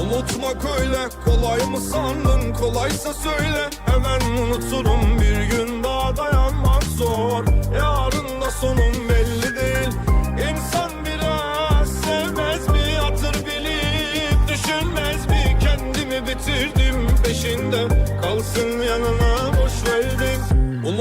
Unutmak öyle kolay mı sandın? Kolaysa söyle. Hemen unuturum bir gün daha dayanmak zor. Yarın da sonum belli değil. İnsan biraz sevmez mi? Hatır bilip Düşünmez mi? Kendimi bitirdim peşinde. Kalsın yanına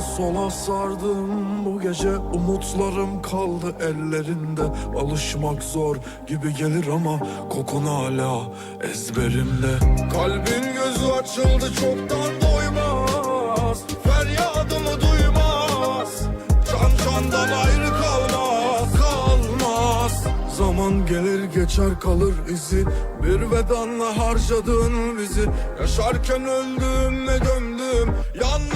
Sola sardım. Bu gece umutlarım kaldı ellerinde. Alışmak zor gibi gelir ama kokun hala ezberimde. Kalbin gözü açıldı çoktan doymaz. Feryadımı duymaz. Can candan ayrı kalmaz Kalmaz. Zaman gelir geçer kalır izi. Bir vedanla harcadın bizi. Yaşarken öldüm ve gömdüm beni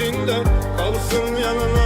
peşinden Kalsın yanına